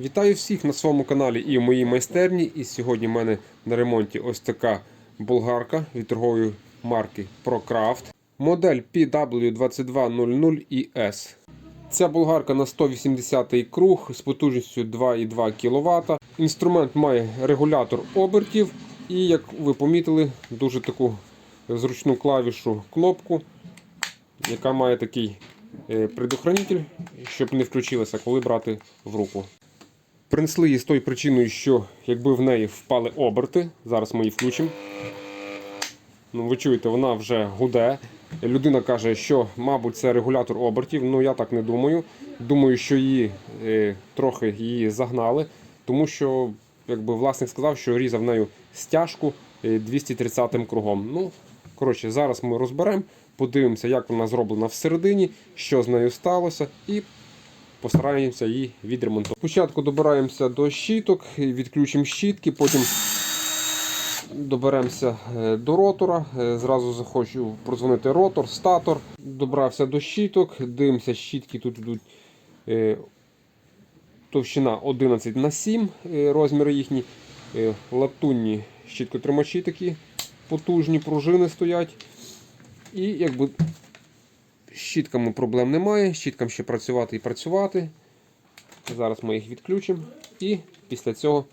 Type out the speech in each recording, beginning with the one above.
Вітаю всіх на своєму каналі і в моїй майстерні. І сьогодні в мене на ремонті ось така болгарка від торгової марки ProCraft. Модель PW2200ES. Ця болгарка на 180 круг з потужністю 2,2 кВт. Інструмент має регулятор обертів і, як ви помітили, дуже таку зручну клавішу кнопку, яка має такий е, предохранитель, щоб не включилася, коли брати в руку. Принесли її з тою причиною, що якби в неї впали оберти, зараз ми її включимо. Ну, ви чуєте, вона вже гуде. Людина каже, що, мабуть, це регулятор обертів. Ну я так не думаю. Думаю, що її е, трохи її загнали, тому що якби власник сказав, що різав нею стяжку е, 230 кругом. Ну, коротше, зараз ми розберемо, подивимося, як вона зроблена всередині, що з нею сталося, і постараємося її відремонтувати. Спочатку добираємося до щіток, відключимо щітки, потім доберемося е, до ротора. Е, Зразу захочу прозвонити ротор, статор. Добрався до щіток, дивимося, щітки тут йдуть е, товщина 11 на 7 е, розміри їхні. Латунні щіткотримачі такі потужні пружини стоять. І якби щітками проблем немає. Щіткам ще працювати і працювати. Зараз ми їх відключимо і після цього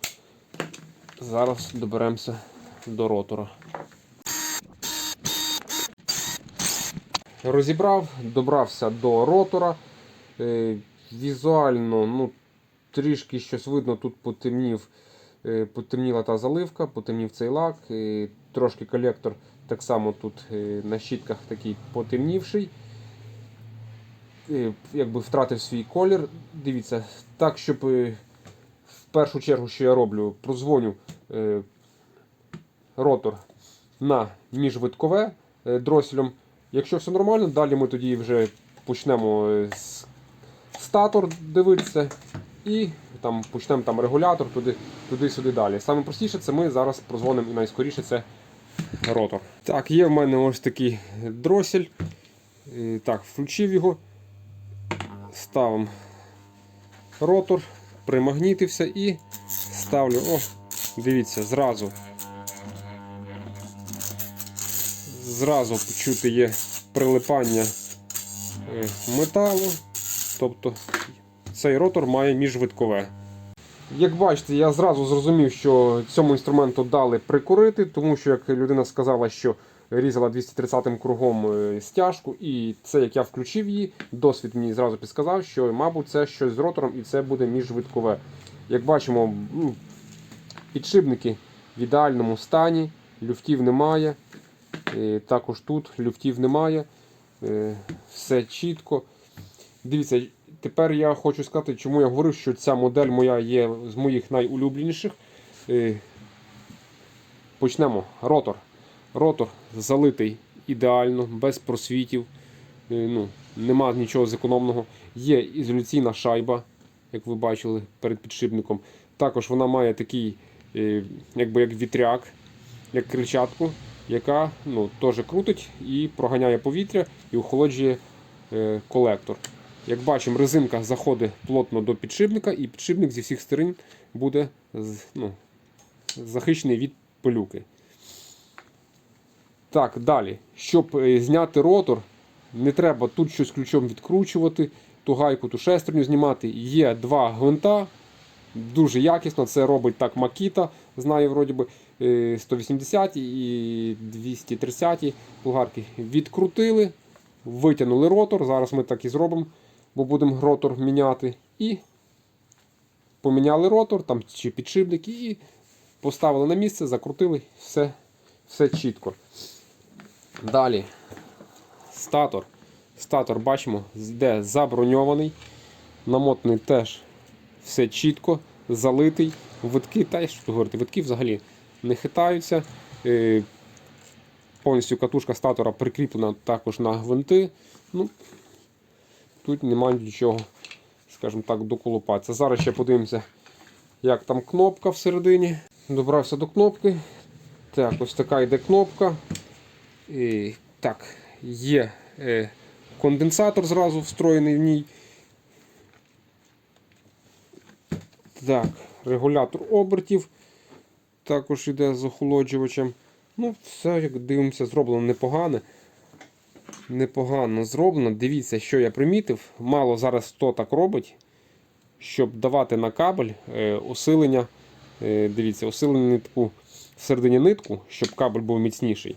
зараз доберемося до ротора. Розібрав, добрався до ротора. Е, Візуально ну, трішки щось видно, тут потемнів, е, потемніла та заливка, потемнів цей лак. е, Трошки колектор так само тут на щітках такий потемнівший. Е, Якби втратив свій колір. Дивіться, так, щоб е, в першу чергу, що я роблю, прозвоню е, ротор на міжвиткове е, дроселем. Якщо все нормально, далі ми тоді вже почнемо статор дивитися і там почнемо там регулятор туди, туди-сюди далі. Саме простіше це ми зараз прозвонимо і найскоріше це ротор. Так, є в мене ось такий дросель. Так, включив його. Ставимо ротор, примагнітився і ставлю. О, дивіться, зразу. Зразу почути є прилипання е, металу. Тобто цей ротор має міжвиткове. Як бачите, я зразу зрозумів, що цьому інструменту дали прикурити, тому що, як людина сказала, що різала 230 кругом е, стяжку, і це як я включив її, досвід мені зразу підсказав, що, мабуть, це щось з ротором і це буде міжвиткове. Як бачимо, ну, підшипники в ідеальному стані, люфтів немає. Е, Також тут люфтів немає. Е, Все чітко. Дивіться, тепер я хочу сказати, чому я говорив, що ця модель моя є з моїх найулюбленіших. Почнемо. Ротор. Ротор залитий ідеально, без просвітів. Е, Ну, нема нічого зекономного. Є ізоляційна шайба, як ви бачили перед підшипником. Також вона має такий, е, якби як вітряк, як крильчатку, яка ну, теж крутить і проганяє повітря і охолоджує е, колектор. Як бачимо, резинка заходить плотно до підшипника, і підшипник зі всіх сторон буде ну, захищений від пилюки. Так, далі. Щоб е, зняти ротор, не треба тут щось ключом відкручувати, ту гайку, ту шестерню знімати. Є два гвинта. Дуже якісно, це робить так Makita, знаю, вроді би, е, 180 і 230 болгарки. Відкрутили, витягнули ротор. Зараз ми так і зробимо, бо будемо ротор міняти. І поміняли ротор там, чи підшипники, і поставили на місце, закрутили, все, все чітко. Далі статор. Статор бачимо, йде заброньований, намотаний теж все чітко, залитий. Витки, та що говорити, витки взагалі не хитаються. Е, Повністю катушка статора прикріплена також на гвинти. Ну, Тут немає нічого, скажімо так, доколупатися. Зараз ще подивимося, як там кнопка всередині. Добрався до кнопки. Так, ось така йде кнопка. Так, є е, конденсатор зразу встроєний в ній. Так, регулятор обертів також йде з охолоджувачем. Ну, все, як дивимося, зроблено непогано. Непогано зроблено. Дивіться, що я примітив. Мало зараз хто так робить, щоб давати на кабель е, усилення. Е, дивіться, усилення нитку всередині нитку, щоб кабель був міцніший.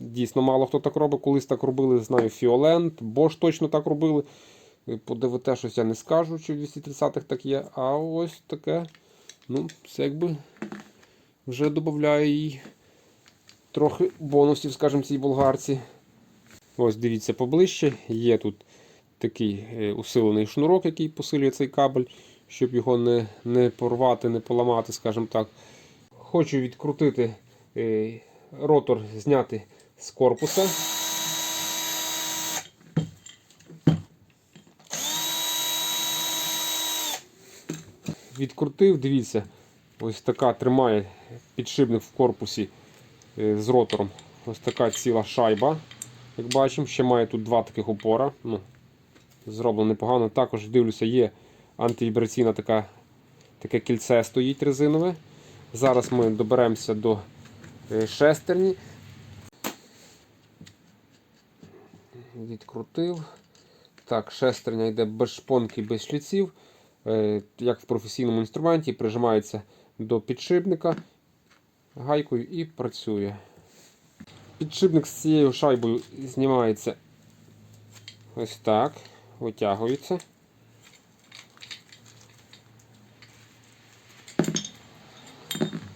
Дійсно, мало хто так робить. Колись так робили, знаю, Фіолент, Bosch точно так робили. Е, По ДВТ щось я не скажу, чи в 230-х так є. А ось таке. Ну, це якби вже додає їй трохи бонусів, скажімо, цій болгарці. Ось дивіться поближче. Є тут такий е, усилений шнурок, який посилює цей кабель, щоб його не, не порвати, не поламати, скажімо так. Хочу відкрутити е, ротор, зняти з корпуса. Відкрутив, дивіться, ось така тримає підшипник в корпусі е, з ротором. Ось така ціла шайба. Як бачимо, ще має тут два таких опора. Ну, зроблено непогано. Також дивлюся, є антивібраційна така, таке кільце стоїть резинове. Зараз ми доберемося до е, шестерні. Відкрутив. Так, шестерня йде без шпонки, без шліців. Е, Як в професійному інструменті, прижимається до підшипника гайкою і працює. Підшипник з цією шайбою знімається ось так, витягується.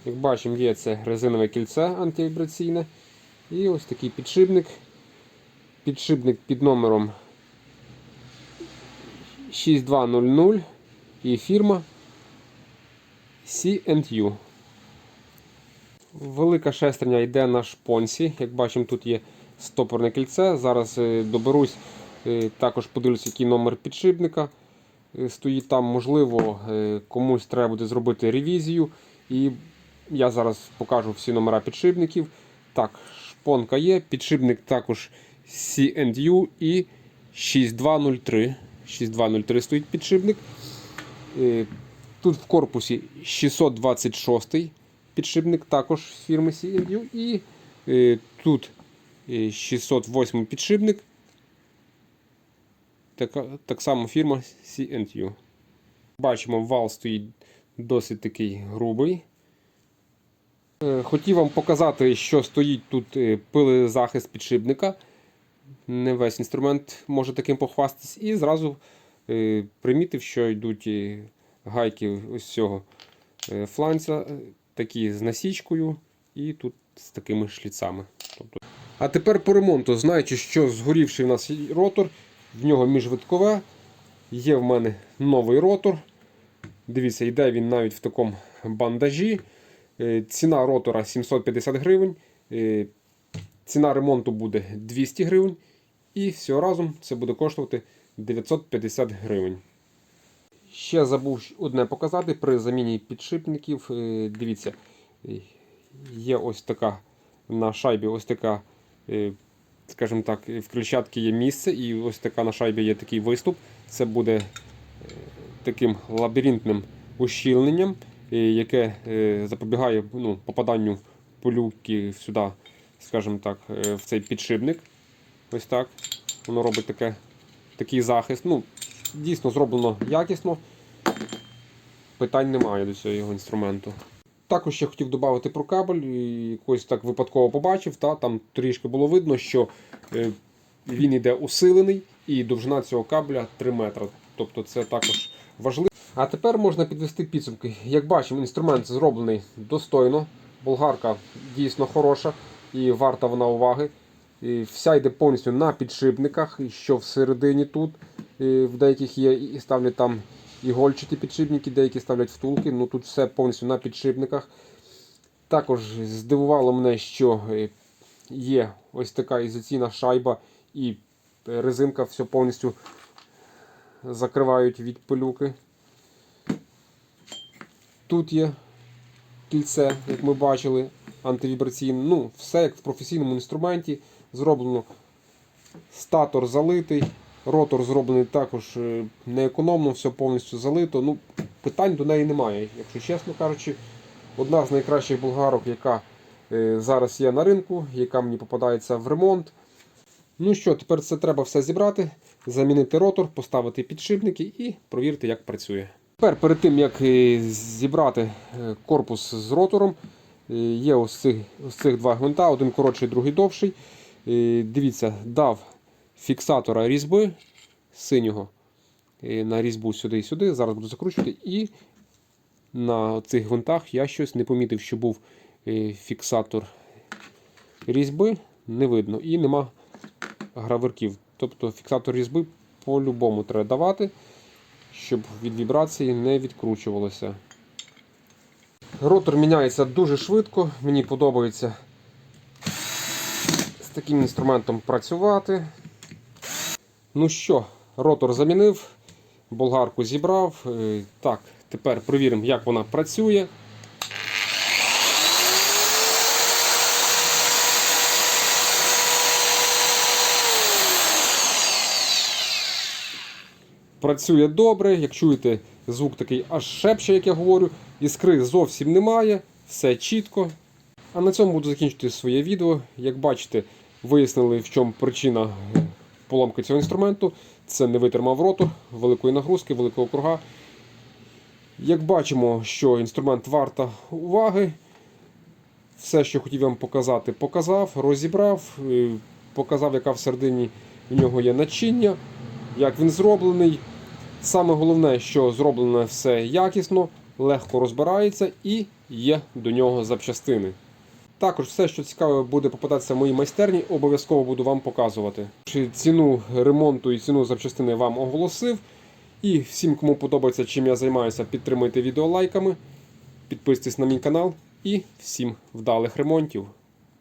Як бачимо, є це резинове кільце антивібраційне. І ось такий підшипник. Підшипник під номером 6200 і фірма C&U. Велика шестерня йде на шпонці. Як бачимо, тут є стопорне кільце. Зараз е, доберусь, е, також подивлюсь, який номер підшипника е, стоїть там. Можливо, комусь треба буде зробити ревізію. І я зараз покажу всі номера підшипників. Так, шпонка є, підшипник також C&U і 6203. 6203 стоїть підшипник. Е, Тут в корпусі 626 підшипник також фірми C&U. І е, тут е, 608 підшипник. Така, так само фірма C&U. Бачимо, вал стоїть досить такий грубий. Е, Хотів вам показати, що стоїть тут е, пилезахист підшипника. Не весь інструмент може таким похвастатись. І зразу е, примітив, що йдуть гайки ось цього е, фланця, е, такі з насічкою, і тут з такими шліцами. Тобто... А тепер по ремонту, знаючи, що згорівший в нас ротор, в нього міжвиткове. Є в мене новий ротор. Дивіться, йде він навіть в такому бандажі. Е, Ціна ротора 750 гривень. Ціна ремонту буде 200 гривень. І всього разом це буде коштувати 950 гривень. Ще забув одне показати при заміні підшипників. Е, Дивіться, є ось така на шайбі, ось така, е, скажімо так, в крильчатці є місце, і ось така на шайбі є такий виступ. Це буде е, таким лабіринтним ущільненням, яке запобігає ну, попаданню полюки сюди, скажімо так, е, в цей підшипник. Ось так. Воно робить таке, такий захист. Ну, дійсно зроблено якісно. Питань немає до цього інструменту. Також ще хотів додати про кабель. і Якось так випадково побачив. Та, там трішки було видно, що е, він йде усилений і довжина цього кабеля 3 метри. Тобто це також важливо. А тепер можна підвести підсумки. Як бачимо, інструмент зроблений достойно. Болгарка дійсно хороша і варта вона уваги. І вся йде повністю на підшипниках, і що всередині тут. І в деяких є і ставлять там ігольчаті підшипники, деякі ставлять втулки. Ну тут все повністю на підшипниках. Також здивувало мене, що е, є ось така ізоційна шайба і резинка все повністю закривають від пилюки. Тут є кільце, як ми бачили, антивібраційне. Ну, все як в професійному інструменті. Зроблено статор залитий, ротор зроблений також е, неекономно, все повністю залито. Ну, питань до неї немає. Якщо чесно кажучи, одна з найкращих болгарок, яка е, зараз є на ринку, яка мені попадається в ремонт. Ну що, тепер це треба все зібрати, замінити ротор, поставити підшипники і провірити, як працює. Тепер перед тим як е, зібрати корпус з ротором, є ось цих, ось цих два гвинта, один коротший, другий довший. Е, Дивіться, дав фіксатора різьби синього е, на різьбу сюди і сюди. Зараз буду закручувати. І на цих гвинтах я щось не помітив, що був е, фіксатор різьби, не видно. І нема граверків. Тобто фіксатор різьби по-любому треба давати, щоб від вібрації не відкручувалося. Ротор міняється дуже швидко, мені подобається з таким інструментом працювати. Ну що, ротор замінив, болгарку зібрав. Е, Так, тепер перевіримо, як вона працює. Працює добре, як чуєте, звук такий аж шепче, як я говорю. Іскри зовсім немає, все чітко. А на цьому буду закінчити своє відео. Як бачите, вияснили, в чому причина поломки цього інструменту. Це не витримав ротор, великої нагрузки, великого круга. Як бачимо, що інструмент варта уваги. Все, що хотів вам показати, показав, розібрав, е, показав, яка всередині в нього є начиння, як він зроблений. Саме головне, що зроблено все якісно, легко розбирається і є до нього запчастини. Також все, що цікаве, буде попадатися в моїй майстерні, обов'язково буду вам показувати. Ціну ремонту і ціну запчастини вам оголосив. І всім, кому подобається, чим я займаюся, підтримуйте відео лайками, підписуйтесь на мій канал і всім вдалих ремонтів.